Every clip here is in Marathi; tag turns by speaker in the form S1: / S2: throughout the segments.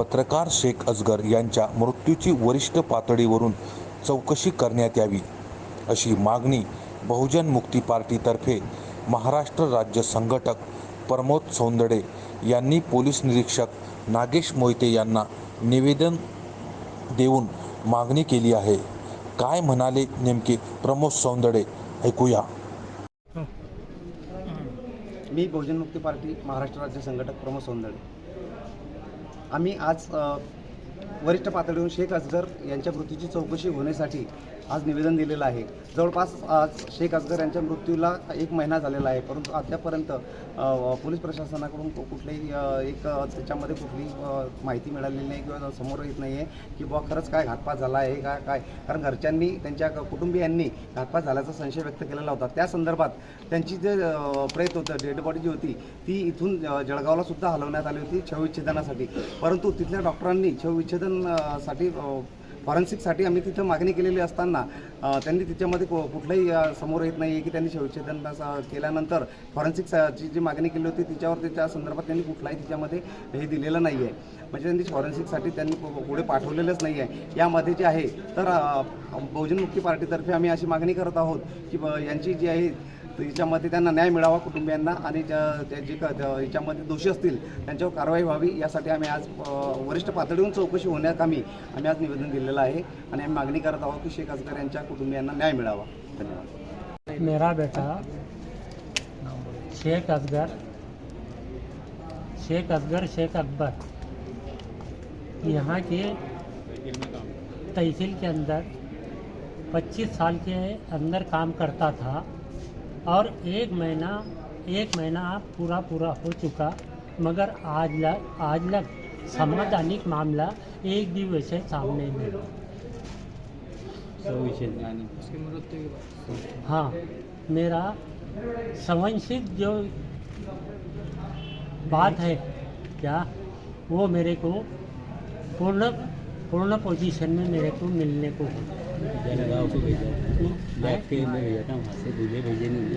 S1: पत्रकार शेख अजगर यांच्या मृत्यूची वरिष्ठ पातळीवरून चौकशी करण्यात यावी अशी मागणी बहुजन मुक्ती पार्टीतर्फे महाराष्ट्र राज्य संघटक प्रमोद सौंदडे यांनी पोलीस निरीक्षक नागेश मोहिते यांना निवेदन देऊन मागणी केली आहे. काय म्हणाले नेमके प्रमोद सौंदडे? ऐकूया.
S2: मी बहुजन मुक्ती पार्टी महाराष्ट्र राज्य संघटक प्रमोद सौंदडे. आम्ही आज वरिष्ठ पातळीवरून शेख अजगर यांच्या मृत्यूची चौकशी होण्यासाठी आज निवेदन दिलेलं आहे. जवळपास आज शेख अजगर यांच्या मृत्यूला एक महिना झालेला आहे. परंतु अद्यापर्यंत पोलीस प्रशासनाकडून कुठलेही एक त्याच्यामध्ये कुठली माहिती मिळालेली नाही किंवा समोर येत नाही आहे की बुवा खरंच काय घातपात झाला आहे का काय. कारण घरच्यांनी त्यांच्या कुटुंबियांनी घातपात झाल्याचा संशय व्यक्त केलेला होता. त्या संदर्भात त्यांची जे प्रेत होतं डेड बॉडी जी होती ती इथून जळगावलासुद्धा जळगावला सुद्धा हलवण्यात आली होती शवविच्छेदनासाठी परंतु तिथल्या डॉक्टरांनी शवविच्छेदन साठी फॉरेन्सिकसाठी आम्ही तिथं मागणी केलेली असताना त्यांनी तिच्यामध्ये कु- कुठलंही समोर येत नाही आहे की त्यांनी शवच्छेदन केल्यानंतर फॉरेन्सिकची जी मागणी केली होती तिच्यावर त्याच्या संदर्भात त्यांनी कुठलाही तिच्यामध्ये हे दिलेलं नाही आहे म्हणजे त्यांनी फॉरेन्सिकसाठी त्यांनी पुढे पाठवलेलंच नाही आहे यामध्ये जे आहे तर बहुजन मुक्ती पार्टीतर्फे आम्ही अशी मागणी करत आहोत की यांची जी आहे तर याच्यामध्ये त्यांना न्याय मिळावा कुटुंबियांना आणि ज्या- जे याच्यामध्ये दोषी असतील त्यांच्यावर कारवाई व्हावी यासाठी आम्ही आज वरिष्ठ पातळीवरून चौकशी होण्याकामी आम्ही आज निवेदन दिलेलं आहे आणि आम्ही मागणी करत आहोत की शेख अजगर यांच्या कुटुंबियांना न्याय मिळावा. धन्यवाद.
S3: मेरा बेटा शेख असगर शेख असगर शेख अकबर यहाँ के तहसील के अंदर 25 साल के अंदर काम करता था। और एक महीना एक महीना पूरा पूरा हो चुका मगर आज लग आज लग संवैधानिक मामला एक भी वैसे सामने नहीं हाँ मेरा संवंशित जो बात है क्या वो मेरे को पूर्ण पूर्ण पोजीशन में मेरे को मिलने को
S4: जलगांव को भेजा। बैग के में भेजा था वहाँ से दूल्हे भेजे नहीं।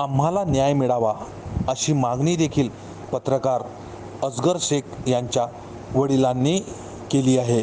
S1: आम्हाला न्याय मिळावा अशी मागणी देखील पत्रकार असगर शेख यांच्या वडिलांनी केली आहे.